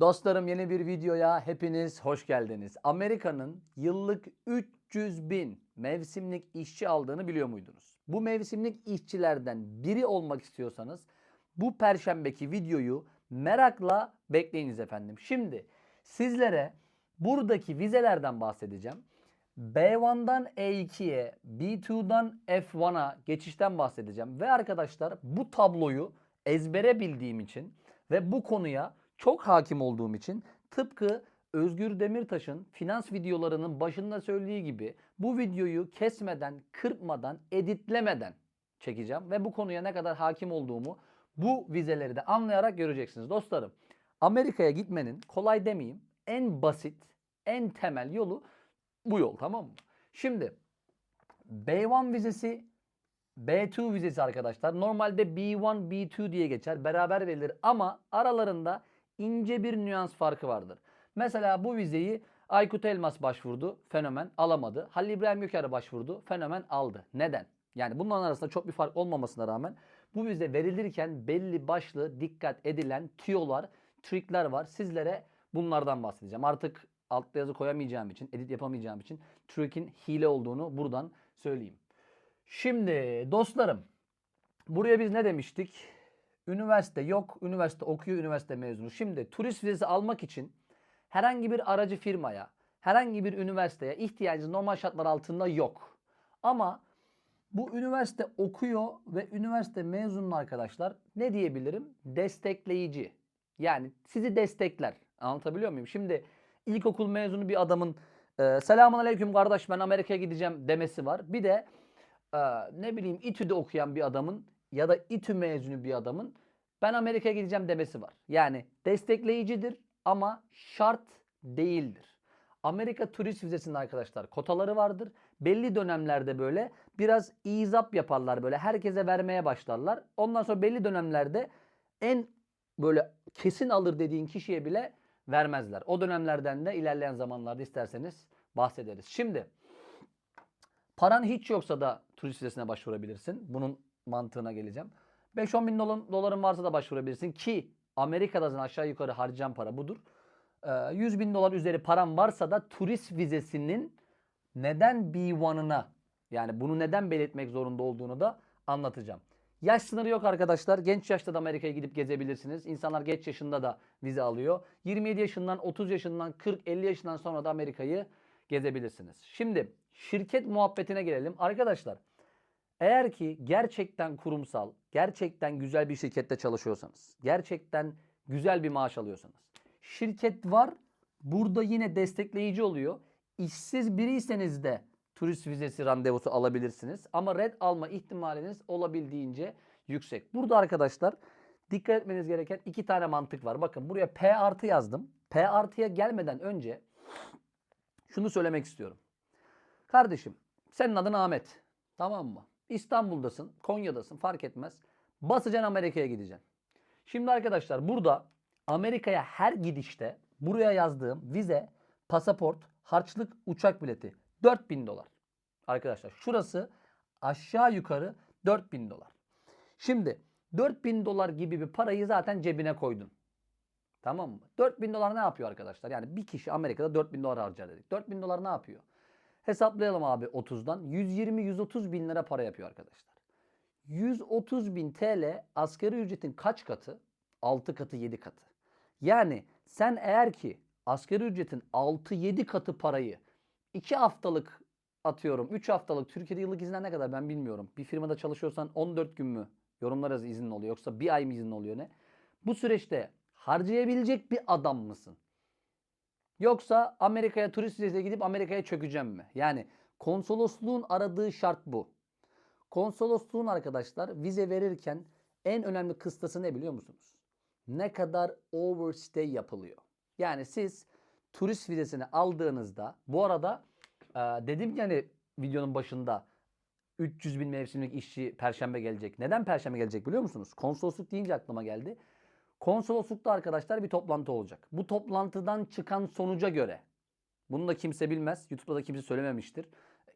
Dostlarım yeni bir videoya hepiniz hoş geldiniz. Amerika'nın yıllık 300 bin mevsimlik işçi aldığını biliyor muydunuz? Bu mevsimlik işçilerden biri olmak istiyorsanız bu perşembeki videoyu merakla bekleyiniz efendim. Şimdi sizlere buradaki vizelerden bahsedeceğim. B1'dan E2'ye, B2'dan F1'a geçişten bahsedeceğim. Ve arkadaşlar bu tabloyu ezbere bildiğim için ve bu konuya çok hakim olduğum için tıpkı Özgür Demirtaş'ın finans videolarının başında söylediği gibi bu videoyu kesmeden, kırpmadan, editlemeden çekeceğim. Ve bu konuya ne kadar hakim olduğumu bu vizeleri de anlayarak göreceksiniz. Dostlarım Amerika'ya gitmenin kolay demeyeyim en basit, en temel yolu bu yol tamam mı? Şimdi B1 vizesi B2 vizesi arkadaşlar. Normalde B1, B2 diye geçer. Beraber verilir ama aralarında ince bir nüans farkı vardır. Mesela bu vizeyi Aykut Elmas başvurdu. Fenomen alamadı. Halil İbrahim Göker başvurdu. Fenomen aldı. Neden? Yani bunların arasında çok bir fark olmamasına rağmen bu vize verilirken belli başlı dikkat edilen tüyolar, trikler var. Sizlere bunlardan bahsedeceğim. Artık altta yazı koyamayacağım için, edit yapamayacağım için trick'in hile olduğunu buradan söyleyeyim. Şimdi dostlarım buraya biz ne demiştik? Üniversite yok, üniversite okuyor, üniversite mezunu. Şimdi turist vizesi almak için herhangi bir aracı firmaya, herhangi bir üniversiteye ihtiyacınız normal şartlar altında yok. Ama bu üniversite okuyor ve üniversite mezunlu arkadaşlar ne diyebilirim? Destekleyici. Yani sizi destekler. Anlatabiliyor muyum? Şimdi ilkokul mezunu bir adamın e, selamun aleyküm kardeş ben Amerika'ya gideceğim demesi var. Bir de e, ne bileyim İTÜ'de okuyan bir adamın ya da İTÜ mezunu bir adamın ben Amerika'ya gideceğim demesi var. Yani destekleyicidir ama şart değildir. Amerika turist vizesinde arkadaşlar kotaları vardır. Belli dönemlerde böyle biraz izap yaparlar böyle herkese vermeye başlarlar. Ondan sonra belli dönemlerde en böyle kesin alır dediğin kişiye bile vermezler. O dönemlerden de ilerleyen zamanlarda isterseniz bahsederiz. Şimdi paran hiç yoksa da turist vizesine başvurabilirsin. Bunun mantığına geleceğim. 5-10 bin dolar- doların varsa da başvurabilirsin ki Amerika'da zaten aşağı yukarı harcayan para budur. Ee, 100 bin dolar üzeri param varsa da turist vizesinin neden B1'ına yani bunu neden belirtmek zorunda olduğunu da anlatacağım. Yaş sınırı yok arkadaşlar. Genç yaşta da Amerika'ya gidip gezebilirsiniz. İnsanlar geç yaşında da vize alıyor. 27 yaşından, 30 yaşından, 40, 50 yaşından sonra da Amerika'yı gezebilirsiniz. Şimdi şirket muhabbetine gelelim. Arkadaşlar eğer ki gerçekten kurumsal, gerçekten güzel bir şirkette çalışıyorsanız, gerçekten güzel bir maaş alıyorsanız, şirket var, burada yine destekleyici oluyor. İşsiz biriyseniz de turist vizesi randevusu alabilirsiniz. Ama red alma ihtimaliniz olabildiğince yüksek. Burada arkadaşlar dikkat etmeniz gereken iki tane mantık var. Bakın buraya P artı yazdım. P artıya gelmeden önce şunu söylemek istiyorum. Kardeşim senin adın Ahmet. Tamam mı? İstanbul'dasın, Konya'dasın fark etmez. Basacaksın Amerika'ya gideceksin. Şimdi arkadaşlar burada Amerika'ya her gidişte buraya yazdığım vize, pasaport, harçlık, uçak bileti 4000 dolar. Arkadaşlar şurası aşağı yukarı 4000 dolar. Şimdi 4000 dolar gibi bir parayı zaten cebine koydun. Tamam mı? 4000 dolar ne yapıyor arkadaşlar? Yani bir kişi Amerika'da 4000 dolar harcar dedik. 4000 dolar ne yapıyor? Hesaplayalım abi 30'dan. 120-130 bin lira para yapıyor arkadaşlar. 130 bin TL asgari ücretin kaç katı? 6 katı 7 katı. Yani sen eğer ki asgari ücretin 6-7 katı parayı 2 haftalık atıyorum 3 haftalık Türkiye'de yıllık izinler ne kadar ben bilmiyorum. Bir firmada çalışıyorsan 14 gün mü yorumlar yazı izin oluyor yoksa bir ay mı izin oluyor ne? Bu süreçte harcayabilecek bir adam mısın? Yoksa Amerika'ya turist vizesiyle gidip Amerika'ya çökeceğim mi? Yani konsolosluğun aradığı şart bu. Konsolosluğun arkadaşlar vize verirken en önemli kıstası ne biliyor musunuz? Ne kadar overstay yapılıyor. Yani siz turist vizesini aldığınızda bu arada e, dedim ki hani videonun başında 300 bin mevsimlik işçi perşembe gelecek. Neden perşembe gelecek biliyor musunuz? Konsolosluk deyince aklıma geldi. Konsoloslukta arkadaşlar bir toplantı olacak. Bu toplantıdan çıkan sonuca göre bunu da kimse bilmez. YouTube'da da kimse söylememiştir.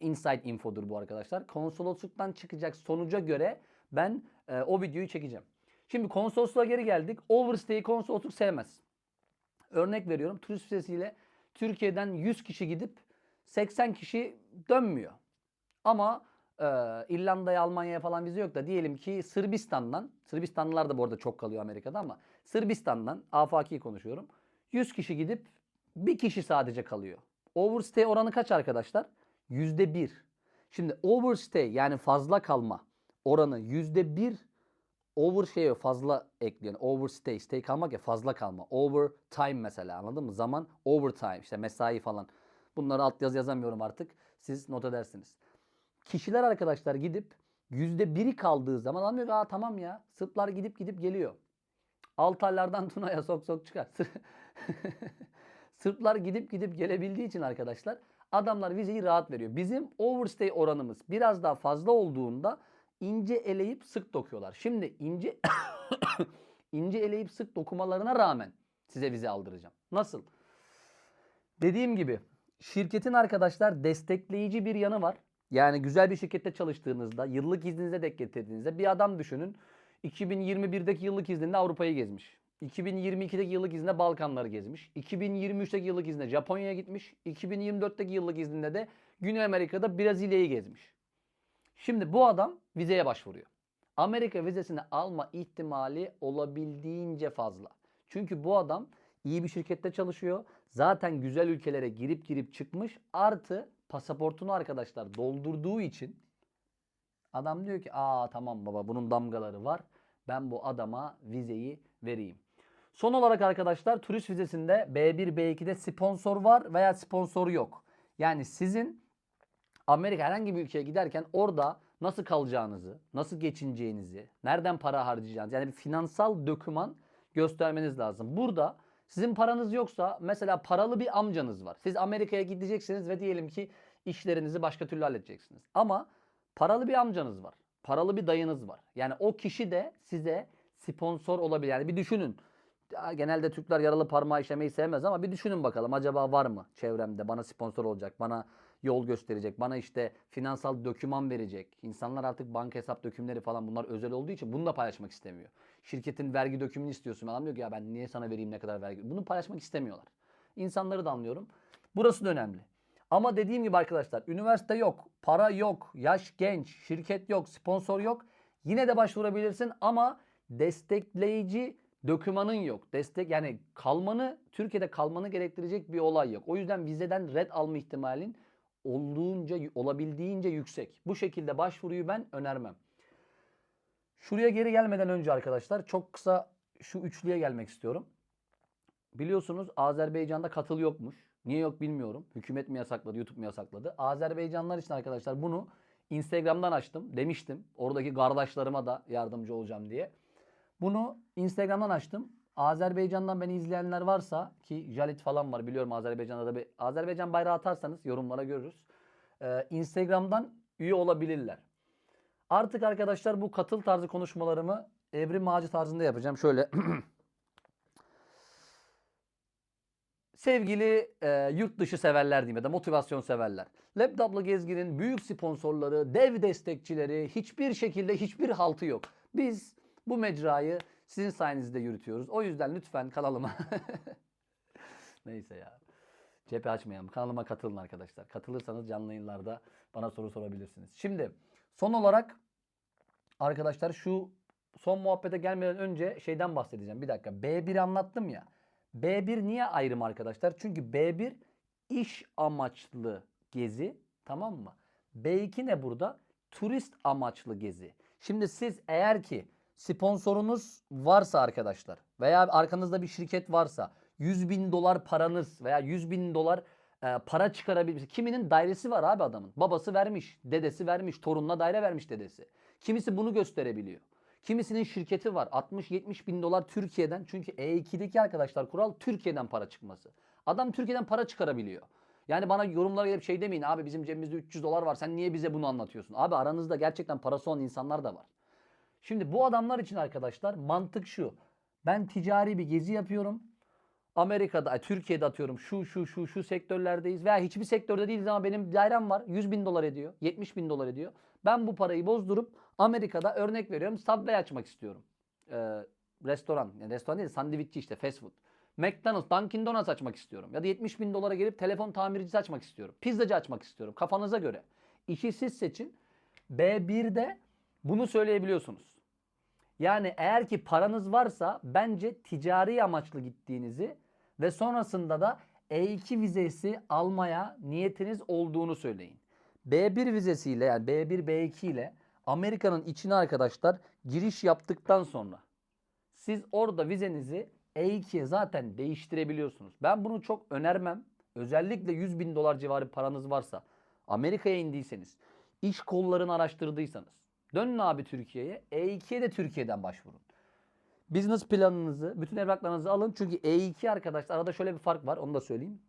Inside infodur bu arkadaşlar. Konsolosluktan çıkacak sonuca göre ben e, o videoyu çekeceğim. Şimdi konsolosluğa geri geldik. Overstay'i konsolosluk sevmez. Örnek veriyorum turist vizesiyle Türkiye'den 100 kişi gidip 80 kişi dönmüyor. Ama e, İrlanda'ya, Almanya'ya falan vize yok da diyelim ki Sırbistan'dan, Sırbistanlılar da bu arada çok kalıyor Amerika'da ama Sırbistan'dan, afaki konuşuyorum. 100 kişi gidip bir kişi sadece kalıyor. Overstay oranı kaç arkadaşlar? %1. Şimdi overstay yani fazla kalma oranı %1 over şey fazla ekliyor. Overstay, stay kalmak ya fazla kalma. Overtime mesela anladın mı? Zaman overtime işte mesai falan. Bunları alt yazı yazamıyorum artık. Siz not edersiniz. Kişiler arkadaşlar gidip yüzde biri kaldığı zaman diyor ki Aa, tamam ya Sırplar gidip gidip geliyor. Altarlardan Tuna'ya sok sok çıkar. Sırplar gidip gidip gelebildiği için arkadaşlar adamlar vizeyi rahat veriyor. Bizim overstay oranımız biraz daha fazla olduğunda ince eleyip sık dokuyorlar. Şimdi ince ince eleyip sık dokumalarına rağmen size vize aldıracağım. Nasıl? Dediğim gibi şirketin arkadaşlar destekleyici bir yanı var. Yani güzel bir şirkette çalıştığınızda, yıllık izninize denk getirdiğinizde bir adam düşünün. 2021'deki yıllık izninde Avrupa'yı gezmiş. 2022'deki yıllık izninde Balkanları gezmiş. 2023'teki yıllık izninde Japonya'ya gitmiş. 2024'teki yıllık izninde de Güney Amerika'da Brezilya'yı gezmiş. Şimdi bu adam vizeye başvuruyor. Amerika vizesini alma ihtimali olabildiğince fazla. Çünkü bu adam iyi bir şirkette çalışıyor. Zaten güzel ülkelere girip girip çıkmış. Artı pasaportunu arkadaşlar doldurduğu için adam diyor ki aa tamam baba bunun damgaları var. Ben bu adama vizeyi vereyim. Son olarak arkadaşlar turist vizesinde B1 B2'de sponsor var veya sponsor yok. Yani sizin Amerika herhangi bir ülkeye giderken orada nasıl kalacağınızı, nasıl geçineceğinizi, nereden para harcayacağınızı yani bir finansal döküman göstermeniz lazım. Burada sizin paranız yoksa mesela paralı bir amcanız var. Siz Amerika'ya gideceksiniz ve diyelim ki işlerinizi başka türlü halledeceksiniz. Ama paralı bir amcanız var. Paralı bir dayınız var. Yani o kişi de size sponsor olabilir. Yani bir düşünün. Genelde Türkler yaralı parmağı işlemeyi sevmez ama bir düşünün bakalım acaba var mı çevremde bana sponsor olacak, bana yol gösterecek, bana işte finansal döküman verecek. İnsanlar artık banka hesap dökümleri falan bunlar özel olduğu için bunu da paylaşmak istemiyor. Şirketin vergi dökümünü istiyorsun. Adam diyor ki ya ben niye sana vereyim ne kadar vergi. Bunu paylaşmak istemiyorlar. İnsanları da anlıyorum. Burası da önemli. Ama dediğim gibi arkadaşlar üniversite yok, para yok, yaş genç, şirket yok, sponsor yok. Yine de başvurabilirsin ama destekleyici dökümanın yok. Destek yani kalmanı Türkiye'de kalmanı gerektirecek bir olay yok. O yüzden vizeden red alma ihtimalin olduğunca olabildiğince yüksek. Bu şekilde başvuruyu ben önermem. Şuraya geri gelmeden önce arkadaşlar çok kısa şu üçlüye gelmek istiyorum. Biliyorsunuz Azerbaycan'da katıl yokmuş. Niye yok bilmiyorum. Hükümet mi yasakladı, YouTube mu yasakladı? Azerbaycanlılar için arkadaşlar bunu Instagram'dan açtım. Demiştim. Oradaki kardeşlerime da yardımcı olacağım diye. Bunu Instagram'dan açtım. Azerbaycan'dan beni izleyenler varsa ki Jalit falan var biliyorum Azerbaycan'da da bir Azerbaycan bayrağı atarsanız yorumlara görürüz. Ee, Instagram'dan üye olabilirler. Artık arkadaşlar bu katıl tarzı konuşmalarımı Evrim Ağacı tarzında yapacağım. Şöyle Sevgili e, yurt dışı severler diyeyim ya da motivasyon severler. Laptoplu Gezgin'in büyük sponsorları, dev destekçileri hiçbir şekilde hiçbir haltı yok. Biz bu mecrayı sizin sayenizde yürütüyoruz. O yüzden lütfen kanalıma neyse ya. Cephe açmayalım. Kanalıma katılın arkadaşlar. Katılırsanız canlı yayınlarda bana soru sorabilirsiniz. Şimdi son olarak arkadaşlar şu son muhabbete gelmeden önce şeyden bahsedeceğim. Bir dakika. B1 anlattım ya. B1 niye ayrım arkadaşlar? Çünkü B1 iş amaçlı gezi tamam mı? B2 ne burada? Turist amaçlı gezi. Şimdi siz eğer ki sponsorunuz varsa arkadaşlar veya arkanızda bir şirket varsa 100 bin dolar paranız veya 100 bin dolar e, para çıkarabilir. Kiminin dairesi var abi adamın. Babası vermiş, dedesi vermiş, torununa daire vermiş dedesi. Kimisi bunu gösterebiliyor. Kimisinin şirketi var 60-70 bin dolar Türkiye'den. Çünkü E2'deki arkadaşlar kural Türkiye'den para çıkması. Adam Türkiye'den para çıkarabiliyor. Yani bana yorumlara gelip şey demeyin abi bizim cebimizde 300 dolar var sen niye bize bunu anlatıyorsun? Abi aranızda gerçekten parası olan insanlar da var. Şimdi bu adamlar için arkadaşlar mantık şu. Ben ticari bir gezi yapıyorum. Amerika'da, Türkiye'de atıyorum şu şu şu şu sektörlerdeyiz veya hiçbir sektörde değiliz ama benim dairem var 100 bin dolar ediyor 70 bin dolar ediyor. Ben bu parayı bozdurup Amerika'da örnek veriyorum Subway açmak istiyorum. Ee, restoran, yani restoran değil sandviççi işte fast food. McDonald's, Dunkin Donuts açmak istiyorum. Ya da 70 bin dolara gelip telefon tamircisi açmak istiyorum. Pizzacı açmak istiyorum. Kafanıza göre. İşi siz seçin. B1'de bunu söyleyebiliyorsunuz. Yani eğer ki paranız varsa bence ticari amaçlı gittiğinizi ve sonrasında da E2 vizesi almaya niyetiniz olduğunu söyleyin. B1 vizesiyle yani B1 B2 ile Amerika'nın içine arkadaşlar giriş yaptıktan sonra siz orada vizenizi E2'ye zaten değiştirebiliyorsunuz. Ben bunu çok önermem. Özellikle 100 bin dolar civarı paranız varsa Amerika'ya indiyseniz iş kollarını araştırdıysanız dönün abi Türkiye'ye E2'ye de Türkiye'den başvurun. Business planınızı, bütün evraklarınızı alın. Çünkü E2 arkadaşlar arada şöyle bir fark var onu da söyleyeyim.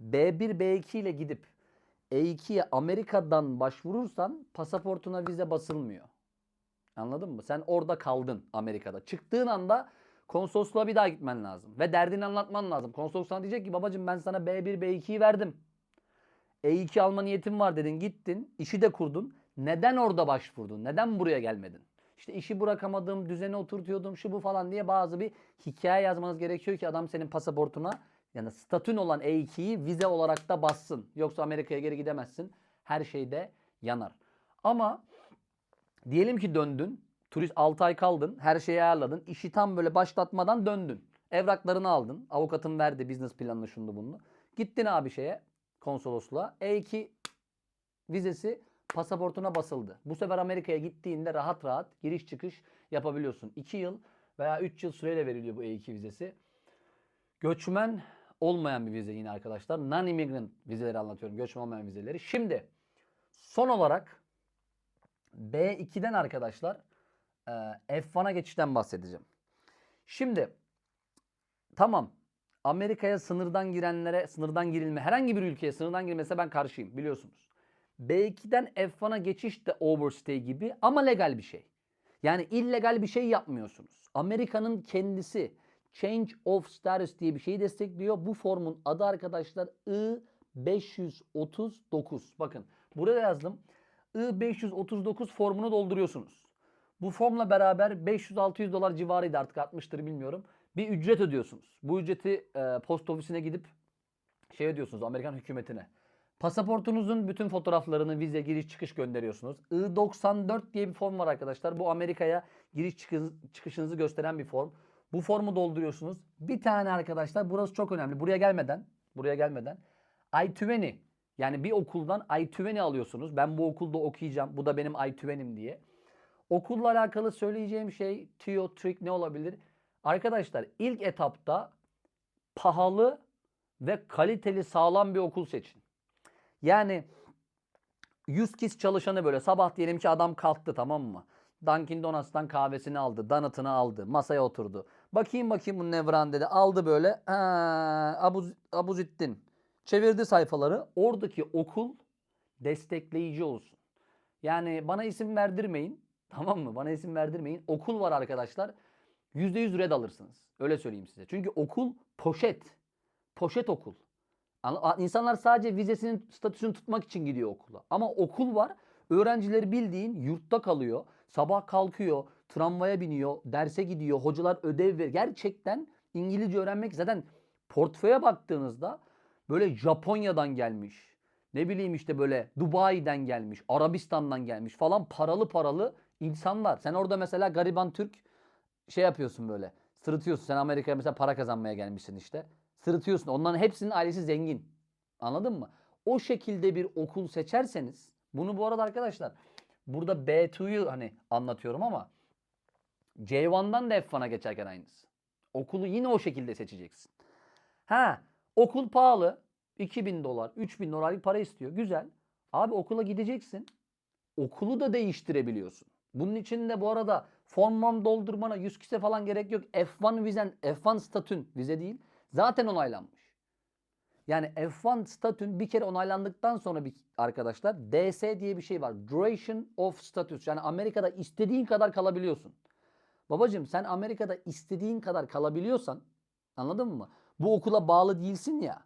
B1, B2 ile gidip E2'ye Amerika'dan başvurursan pasaportuna vize basılmıyor. Anladın mı? Sen orada kaldın Amerika'da. Çıktığın anda konsolosluğa bir daha gitmen lazım. Ve derdini anlatman lazım. Konsolos sana diyecek ki babacığım ben sana B1, B2'yi verdim. E2 alma niyetim var dedin gittin. işi de kurdun. Neden orada başvurdun? Neden buraya gelmedin? İşte işi bırakamadım, düzene oturtuyordum, şu bu falan diye bazı bir hikaye yazmanız gerekiyor ki adam senin pasaportuna yani statün olan E2'yi vize olarak da bassın. Yoksa Amerika'ya geri gidemezsin. Her şeyde yanar. Ama diyelim ki döndün. Turist 6 ay kaldın. Her şeyi ayarladın. işi tam böyle başlatmadan döndün. Evraklarını aldın. Avukatın verdi business planını şunu bunu. Gittin abi şeye konsolosluğa. E2 vizesi pasaportuna basıldı. Bu sefer Amerika'ya gittiğinde rahat rahat giriş çıkış yapabiliyorsun. 2 yıl veya 3 yıl süreyle veriliyor bu E2 vizesi. Göçmen olmayan bir vize yine arkadaşlar. Non-immigrant vizeleri anlatıyorum. Göçmen olmayan vizeleri. Şimdi son olarak B2'den arkadaşlar e, F1'a geçişten bahsedeceğim. Şimdi tamam Amerika'ya sınırdan girenlere sınırdan girilme herhangi bir ülkeye sınırdan girilmese ben karşıyım biliyorsunuz. B2'den F1'a geçiş de overstay gibi ama legal bir şey. Yani illegal bir şey yapmıyorsunuz. Amerika'nın kendisi Change of Status diye bir şeyi destekliyor. Bu formun adı arkadaşlar I-539. Bakın buraya yazdım. I-539 formunu dolduruyorsunuz. Bu formla beraber 500-600 dolar civarıydı artık artmıştır bilmiyorum. Bir ücret ödüyorsunuz. Bu ücreti e, post ofisine gidip şey ödüyorsunuz Amerikan hükümetine. Pasaportunuzun bütün fotoğraflarını vize giriş çıkış gönderiyorsunuz. I-94 diye bir form var arkadaşlar. Bu Amerika'ya giriş çıkış- çıkışınızı gösteren bir form. Bu formu dolduruyorsunuz. Bir tane arkadaşlar burası çok önemli. Buraya gelmeden, buraya gelmeden I-20 yani bir okuldan I-20 alıyorsunuz. Ben bu okulda okuyacağım. Bu da benim I-20'im diye. Okulla alakalı söyleyeceğim şey tüyo, trik ne olabilir? Arkadaşlar ilk etapta pahalı ve kaliteli sağlam bir okul seçin. Yani 100 kişi çalışanı böyle sabah diyelim ki adam kalktı tamam mı? Dunkin Donuts'tan kahvesini aldı, donut'ını aldı, masaya oturdu. Bakayım bakayım bu Nevran dedi. Aldı böyle. Ha, Abu, Abuzettin. Çevirdi sayfaları. Oradaki okul destekleyici olsun. Yani bana isim verdirmeyin. Tamam mı? Bana isim verdirmeyin. Okul var arkadaşlar. %100 red alırsınız. Öyle söyleyeyim size. Çünkü okul poşet. Poşet okul. İnsanlar sadece vizesinin statüsünü tutmak için gidiyor okula. Ama okul var. Öğrencileri bildiğin yurtta kalıyor. Sabah kalkıyor, tramvaya biniyor, derse gidiyor, hocalar ödev veriyor. Gerçekten İngilizce öğrenmek zaten portföye baktığınızda böyle Japonya'dan gelmiş. Ne bileyim işte böyle Dubai'den gelmiş, Arabistan'dan gelmiş falan paralı paralı insanlar. Sen orada mesela gariban Türk şey yapıyorsun böyle. Sırıtıyorsun. Sen Amerika'ya mesela para kazanmaya gelmişsin işte. Sırıtıyorsun. Onların hepsinin ailesi zengin. Anladın mı? O şekilde bir okul seçerseniz bunu bu arada arkadaşlar burada B2'yu hani anlatıyorum ama C1'dan da F1'a geçerken aynısı. Okulu yine o şekilde seçeceksin. Ha, okul pahalı. 2000 dolar, 3000 dolarlık para istiyor. Güzel. Abi okula gideceksin. Okulu da değiştirebiliyorsun. Bunun için de bu arada formam doldurmana 100 kişi falan gerek yok. F1 vizen, F1 statün vize değil. Zaten onaylanmış. Yani F1 statün bir kere onaylandıktan sonra bir arkadaşlar DS diye bir şey var. Duration of Status. Yani Amerika'da istediğin kadar kalabiliyorsun. Babacım sen Amerika'da istediğin kadar kalabiliyorsan anladın mı? Bu okula bağlı değilsin ya.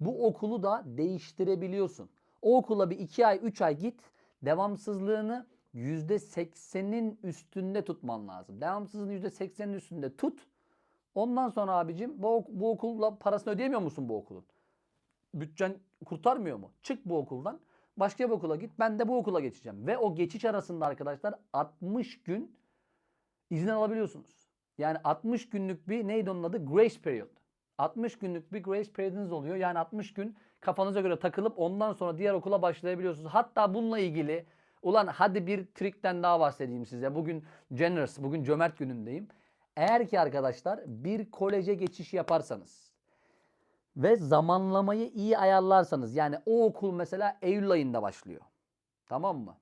Bu okulu da değiştirebiliyorsun. O okula bir 2 ay 3 ay git. Devamsızlığını %80'in üstünde tutman lazım. Devamsızlığını %80'in üstünde tut. Ondan sonra abicim bu, bu okulla parasını ödeyemiyor musun bu okulun? Bütçen kurtarmıyor mu? Çık bu okuldan. Başka bir okula git. Ben de bu okula geçeceğim. Ve o geçiş arasında arkadaşlar 60 gün izin alabiliyorsunuz. Yani 60 günlük bir neydi onun adı? Grace period. 60 günlük bir grace period'ınız oluyor. Yani 60 gün kafanıza göre takılıp ondan sonra diğer okula başlayabiliyorsunuz. Hatta bununla ilgili ulan hadi bir trikten daha bahsedeyim size. Bugün generous, bugün cömert günündeyim. Eğer ki arkadaşlar bir koleje geçiş yaparsanız ve zamanlamayı iyi ayarlarsanız yani o okul mesela Eylül ayında başlıyor. Tamam mı?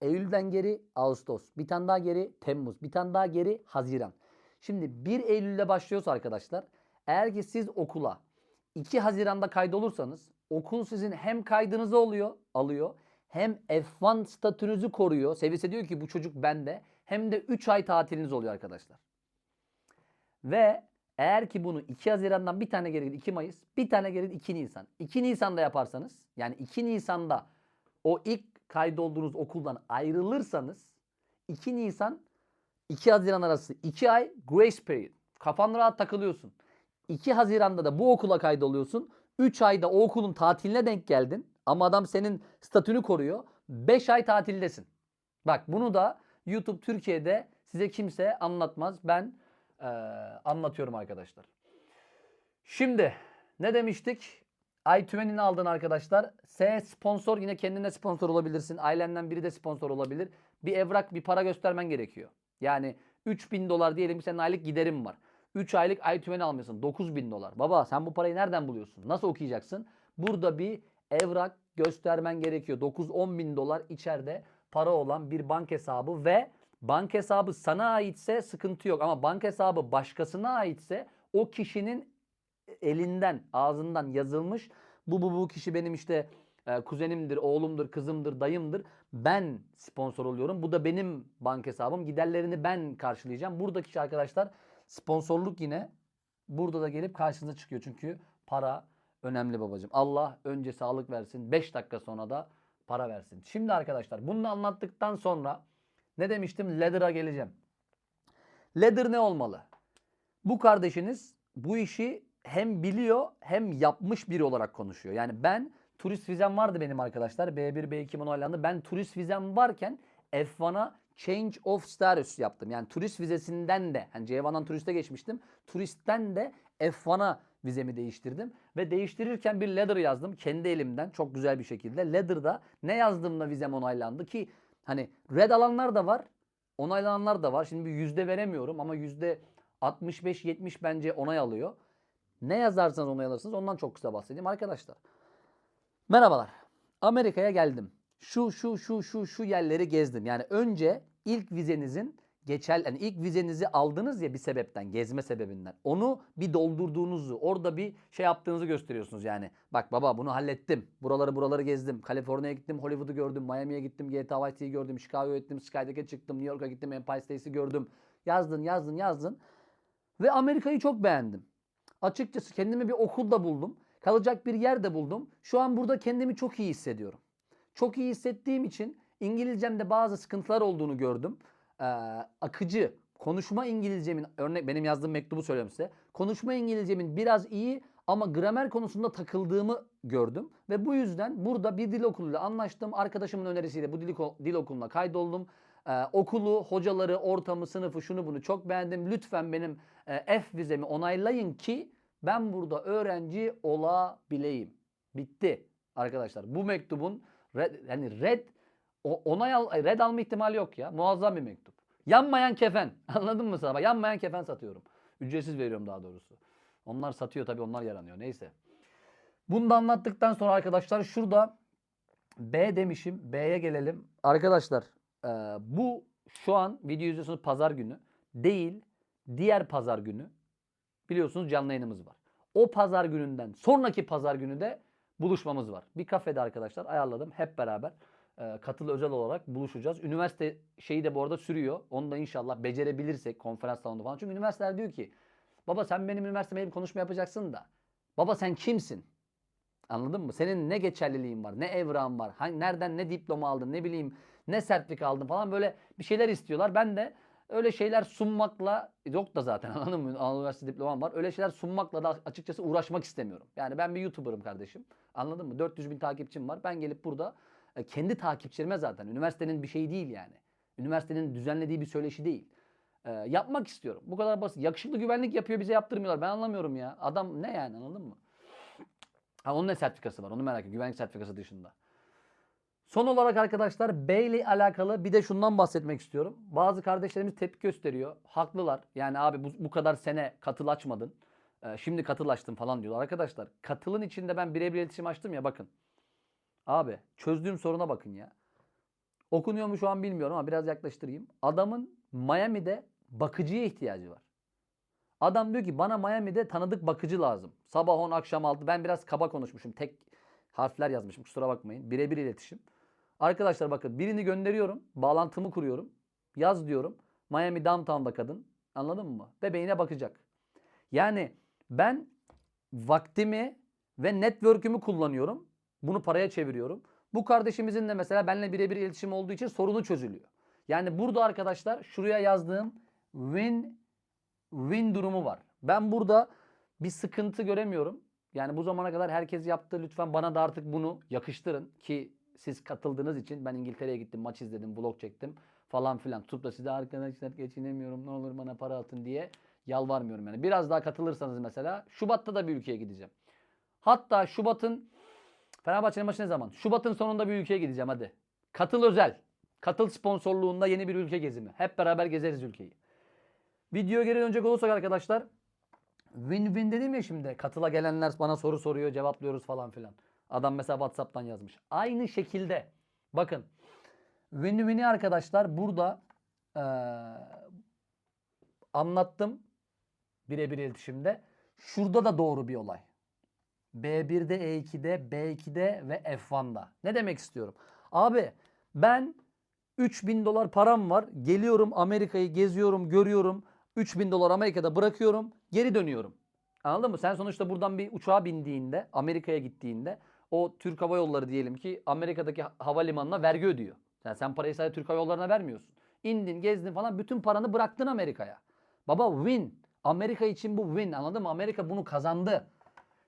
Eylül'den geri Ağustos, bir tane daha geri Temmuz, bir tane daha geri Haziran. Şimdi 1 Eylül'de başlıyorsa arkadaşlar eğer ki siz okula 2 Haziran'da kaydolursanız okul sizin hem kaydınızı oluyor, alıyor hem F1 statünüzü koruyor. Seviyesi diyor ki bu çocuk bende hem de 3 ay tatiliniz oluyor arkadaşlar. Ve eğer ki bunu 2 Haziran'dan bir tane geri 2 Mayıs, bir tane geri 2 Nisan. 2 Nisan'da yaparsanız yani 2 Nisan'da o ilk kaydolduğunuz okuldan ayrılırsanız 2 Nisan 2 Haziran arası 2 ay grace period. Kafan rahat takılıyorsun. 2 Haziran'da da bu okula kaydoluyorsun. 3 ayda o okulun tatiline denk geldin. Ama adam senin statünü koruyor. 5 ay tatildesin. Bak bunu da YouTube Türkiye'de size kimse anlatmaz. Ben eee, anlatıyorum arkadaşlar. Şimdi ne demiştik? iTunes'ini aldın arkadaşlar. S sponsor yine kendine sponsor olabilirsin. Ailenden biri de sponsor olabilir. Bir evrak bir para göstermen gerekiyor. Yani 3000 dolar diyelim ki senin aylık giderim var. 3 aylık iTunes almışsın 9000 dolar. Baba sen bu parayı nereden buluyorsun? Nasıl okuyacaksın? Burada bir evrak göstermen gerekiyor. 9-10 bin dolar içeride para olan bir bank hesabı ve bank hesabı sana aitse sıkıntı yok. Ama bank hesabı başkasına aitse o kişinin elinden, ağzından yazılmış. Bu bu bu kişi benim işte e, kuzenimdir, oğlumdur, kızımdır, dayımdır. Ben sponsor oluyorum. Bu da benim bank hesabım. Giderlerini ben karşılayacağım. Buradaki arkadaşlar sponsorluk yine burada da gelip karşınıza çıkıyor. Çünkü para önemli babacığım. Allah önce sağlık versin. 5 dakika sonra da para versin. Şimdi arkadaşlar bunu anlattıktan sonra ne demiştim? Ladder'a geleceğim. Ladder ne olmalı? Bu kardeşiniz bu işi hem biliyor hem yapmış biri olarak konuşuyor. Yani ben turist vizem vardı benim arkadaşlar. B1, B2 onaylandı. Ben turist vizem varken F1'a change of status yaptım. Yani turist vizesinden de hani C1'dan turiste geçmiştim. Turistten de F1'a vizemi değiştirdim. Ve değiştirirken bir letter yazdım kendi elimden çok güzel bir şekilde. Letter'da ne yazdığımda vizem onaylandı ki hani red alanlar da var onaylananlar da var. Şimdi bir yüzde veremiyorum ama yüzde 65-70 bence onay alıyor. Ne yazarsanız onay alırsınız ondan çok kısa bahsedeyim arkadaşlar. Merhabalar. Amerika'ya geldim. Şu şu şu şu şu yerleri gezdim. Yani önce ilk vizenizin geçer yani ilk vizenizi aldınız ya bir sebepten, gezme sebebinden. Onu bir doldurduğunuzu, orada bir şey yaptığınızı gösteriyorsunuz yani. Bak baba bunu hallettim. Buraları buraları gezdim. Kaliforniya'ya gittim, Hollywood'u gördüm, Miami'ye gittim, GTA Vice City'yi gördüm, Chicago'ya gittim, Skydeck'e çıktım, New York'a gittim, Empire State'i gördüm. Yazdın, yazdın, yazdın. Ve Amerika'yı çok beğendim. Açıkçası kendimi bir okulda buldum. Kalacak bir yerde buldum. Şu an burada kendimi çok iyi hissediyorum. Çok iyi hissettiğim için İngilizcemde bazı sıkıntılar olduğunu gördüm. Ee, akıcı, konuşma İngilizcemin, örnek benim yazdığım mektubu söylüyorum size. Konuşma İngilizcemin biraz iyi ama gramer konusunda takıldığımı gördüm. Ve bu yüzden burada bir dil okuluyla anlaştım. Arkadaşımın önerisiyle bu dil, dil okuluna kaydoldum. Ee, okulu, hocaları, ortamı, sınıfı, şunu bunu çok beğendim. Lütfen benim e, F vizemi onaylayın ki ben burada öğrenci olabileyim. Bitti arkadaşlar. Bu mektubun red, yani red o- onay al, ay, red alma ihtimali yok ya. Muazzam bir mektup. Yanmayan kefen. Anladın mı sana? Yanmayan kefen satıyorum. Ücretsiz veriyorum daha doğrusu. Onlar satıyor tabii onlar yaranıyor. Neyse. Bunu da anlattıktan sonra arkadaşlar şurada B demişim. B'ye gelelim. Arkadaşlar e, bu şu an video izliyorsunuz pazar günü. Değil diğer pazar günü biliyorsunuz canlı yayınımız var. O pazar gününden sonraki pazar günü de buluşmamız var. Bir kafede arkadaşlar ayarladım hep beraber e, katılı özel olarak buluşacağız. Üniversite şeyi de bu arada sürüyor. Onu da inşallah becerebilirsek konferans salonunda falan. Çünkü üniversiteler diyor ki baba sen benim üniversiteme gelip konuşma yapacaksın da baba sen kimsin? Anladın mı? Senin ne geçerliliğin var, ne evrağın var, hangi, nereden ne diploma aldın, ne bileyim ne sertifika aldın falan böyle bir şeyler istiyorlar. Ben de öyle şeyler sunmakla yok da zaten anladın mı? Anadolu Üniversitesi diplomam var. Öyle şeyler sunmakla da açıkçası uğraşmak istemiyorum. Yani ben bir YouTuber'ım kardeşim. Anladın mı? 400 bin takipçim var. Ben gelip burada kendi takipçilerime zaten. Üniversitenin bir şeyi değil yani. Üniversitenin düzenlediği bir söyleşi değil. E, yapmak istiyorum. Bu kadar basit. Yakışıklı güvenlik yapıyor bize yaptırmıyorlar. Ben anlamıyorum ya. Adam ne yani anladın mı? Ha, onun ne sertifikası var? Onu merak ediyorum. Güvenlik sertifikası dışında. Son olarak arkadaşlar B alakalı bir de şundan bahsetmek istiyorum. Bazı kardeşlerimiz tepki gösteriyor. Haklılar. Yani abi bu, bu kadar sene katıl açmadın. Ee, şimdi katıl açtın falan diyorlar. Arkadaşlar katılın içinde ben birebir iletişim açtım ya bakın. Abi çözdüğüm soruna bakın ya. Okunuyor mu şu an bilmiyorum ama biraz yaklaştırayım. Adamın Miami'de bakıcıya ihtiyacı var. Adam diyor ki bana Miami'de tanıdık bakıcı lazım. Sabah 10 akşam 6 ben biraz kaba konuşmuşum. Tek harfler yazmışım kusura bakmayın. Birebir iletişim. Arkadaşlar bakın birini gönderiyorum. Bağlantımı kuruyorum. Yaz diyorum. Miami downtown'da kadın. Anladın mı? Bebeğine bakacak. Yani ben vaktimi ve network'ümü kullanıyorum. Bunu paraya çeviriyorum. Bu kardeşimizin de mesela benimle birebir iletişim olduğu için sorunu çözülüyor. Yani burada arkadaşlar şuraya yazdığım win win durumu var. Ben burada bir sıkıntı göremiyorum. Yani bu zamana kadar herkes yaptı. Lütfen bana da artık bunu yakıştırın ki siz katıldığınız için ben İngiltere'ye gittim, maç izledim, vlog çektim falan filan. Tutup da size arkadaşlar geçinemiyorum ne olur bana para atın diye yalvarmıyorum yani. Biraz daha katılırsanız mesela Şubat'ta da bir ülkeye gideceğim. Hatta Şubat'ın Fenerbahçe'nin maçı ne zaman? Şubat'ın sonunda bir ülkeye gideceğim hadi. Katıl özel. Katıl sponsorluğunda yeni bir ülke gezimi. Hep beraber gezeriz ülkeyi. Videoya geri dönecek olursak arkadaşlar Win-win dedim ya şimdi. Katıla gelenler bana soru soruyor, cevaplıyoruz falan filan. Adam mesela WhatsApp'tan yazmış. Aynı şekilde bakın win-win'i arkadaşlar burada eee, anlattım birebir iletişimde. Şurada da doğru bir olay. B1'de, E2'de, B2'de ve F1'da. Ne demek istiyorum? Abi ben 3000 dolar param var. Geliyorum Amerika'yı geziyorum, görüyorum. 3000 dolar Amerika'da bırakıyorum. Geri dönüyorum. Anladın mı? Sen sonuçta buradan bir uçağa bindiğinde, Amerika'ya gittiğinde o Türk Hava Yolları diyelim ki Amerika'daki ha- havalimanına vergi ödüyor. Yani sen parayı sadece Türk Hava Yolları'na vermiyorsun. İndin, gezdin falan bütün paranı bıraktın Amerika'ya. Baba win. Amerika için bu win. Anladın mı? Amerika bunu kazandı.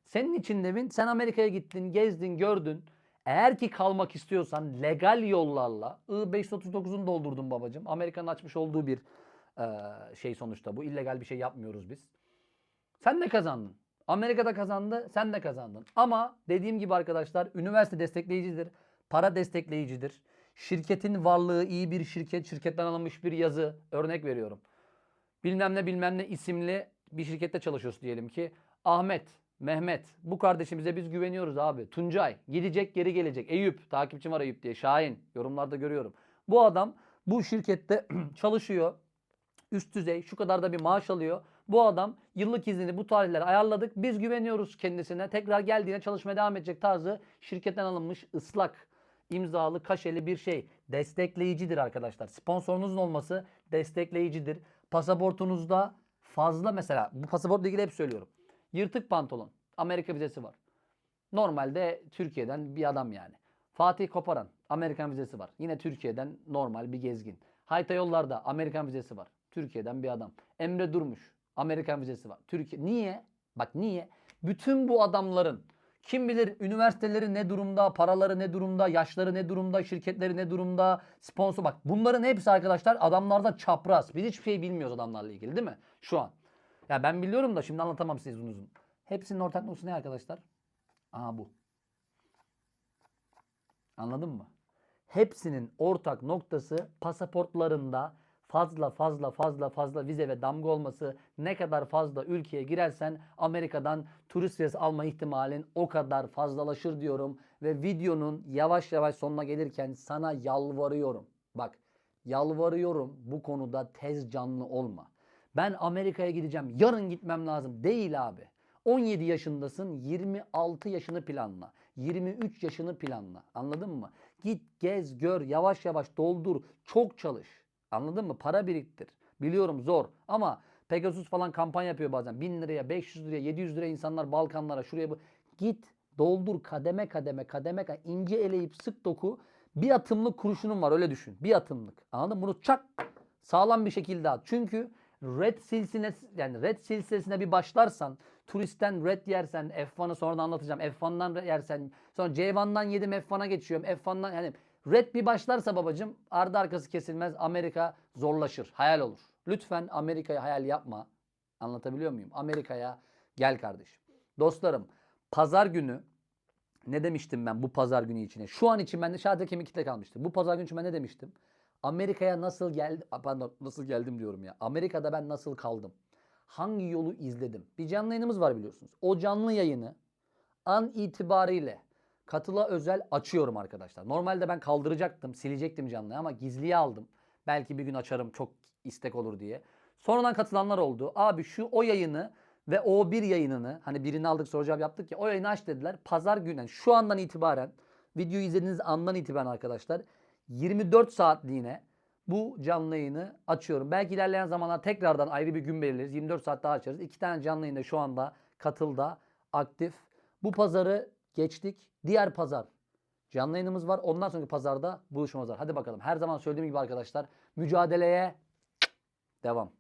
Senin için de win. Sen Amerika'ya gittin, gezdin, gördün. Eğer ki kalmak istiyorsan legal yollarla I-539'unu doldurdun babacığım. Amerika'nın açmış olduğu bir eee, şey sonuçta bu. illegal bir şey yapmıyoruz biz. Sen de kazandın. Amerika'da kazandı, sen de kazandın. Ama dediğim gibi arkadaşlar üniversite destekleyicidir. Para destekleyicidir. Şirketin varlığı iyi bir şirket, şirketten alınmış bir yazı. Örnek veriyorum. Bilmem ne bilmem ne isimli bir şirkette çalışıyorsun diyelim ki. Ahmet, Mehmet bu kardeşimize biz güveniyoruz abi. Tuncay gidecek geri gelecek. Eyüp takipçim var Eyüp diye. Şahin yorumlarda görüyorum. Bu adam bu şirkette çalışıyor üst düzey şu kadar da bir maaş alıyor. Bu adam yıllık iznini bu tarihlere ayarladık. Biz güveniyoruz kendisine. Tekrar geldiğine çalışmaya devam edecek tarzı şirketten alınmış ıslak imzalı kaşeli bir şey. Destekleyicidir arkadaşlar. Sponsorunuzun olması destekleyicidir. Pasaportunuzda fazla mesela bu pasaportla ilgili hep söylüyorum. Yırtık pantolon. Amerika vizesi var. Normalde Türkiye'den bir adam yani. Fatih Koparan Amerikan vizesi var. Yine Türkiye'den normal bir gezgin. Hayta Yollar'da Amerikan vizesi var. Türkiye'den bir adam. Emre Durmuş Amerikan vizesi var. Türkiye niye? Bak niye? Bütün bu adamların kim bilir üniversiteleri ne durumda, paraları ne durumda, yaşları ne durumda, şirketleri ne durumda, sponsor bak bunların hepsi arkadaşlar adamlarda çapraz. Biz hiçbir şey bilmiyoruz adamlarla ilgili değil mi? Şu an. Ya ben biliyorum da şimdi anlatamam size uzun uzun. Hepsinin ortak noktası ne arkadaşlar? Aha bu. Anladın mı? Hepsinin ortak noktası pasaportlarında fazla fazla fazla fazla vize ve damga olması ne kadar fazla ülkeye girersen Amerika'dan turist vizesi alma ihtimalin o kadar fazlalaşır diyorum ve videonun yavaş yavaş sonuna gelirken sana yalvarıyorum. Bak yalvarıyorum bu konuda tez canlı olma. Ben Amerika'ya gideceğim yarın gitmem lazım değil abi. 17 yaşındasın 26 yaşını planla. 23 yaşını planla. Anladın mı? Git gez gör yavaş yavaş doldur çok çalış. Anladın mı? Para biriktir. Biliyorum zor ama Pegasus falan kampanya yapıyor bazen. 1000 liraya, 500 liraya, 700 liraya insanlar Balkanlara şuraya bu. Git doldur kademe kademe kademe kademe ince eleyip sık doku. Bir atımlık kurşunun var öyle düşün. Bir atımlık. Anladın mı? Bunu çak Sağlam bir şekilde at. Çünkü red silsilesi yani red silsilesine bir başlarsan turistten red yersen F1'ı sonra anlatacağım. F1'dan yersen sonra C1'dan yedim F1'a geçiyorum. F1'dan yani red bir başlarsa babacım ardı arkası kesilmez. Amerika zorlaşır. Hayal olur. Lütfen Amerika'yı hayal yapma. Anlatabiliyor muyum? Amerika'ya gel kardeşim. Dostlarım pazar günü ne demiştim ben bu pazar günü içine? Şu an için bende şahane kemikte kalmıştı. Bu pazar günü için ben ne demiştim? Amerika'ya nasıl geldim? Pardon nasıl geldim diyorum ya. Amerika'da ben nasıl kaldım? Hangi yolu izledim? Bir canlı yayınımız var biliyorsunuz. O canlı yayını an itibariyle katıla özel açıyorum arkadaşlar. Normalde ben kaldıracaktım, silecektim canlıyı ama gizliye aldım. Belki bir gün açarım çok istek olur diye. Sonradan katılanlar oldu. Abi şu o yayını ve o bir yayınını hani birini aldık soru cevap yaptık ya o yayını aç dediler. Pazar günü yani şu andan itibaren videoyu izlediğiniz andan itibaren arkadaşlar 24 saatliğine bu canlı yayını açıyorum. Belki ilerleyen zamanlar tekrardan ayrı bir gün belirleriz. 24 saat daha açarız. İki tane canlı yayında şu anda katılda aktif. Bu pazarı geçtik. Diğer pazar canlı yayınımız var. Ondan sonraki pazarda buluşmamız var. Hadi bakalım. Her zaman söylediğim gibi arkadaşlar mücadeleye devam.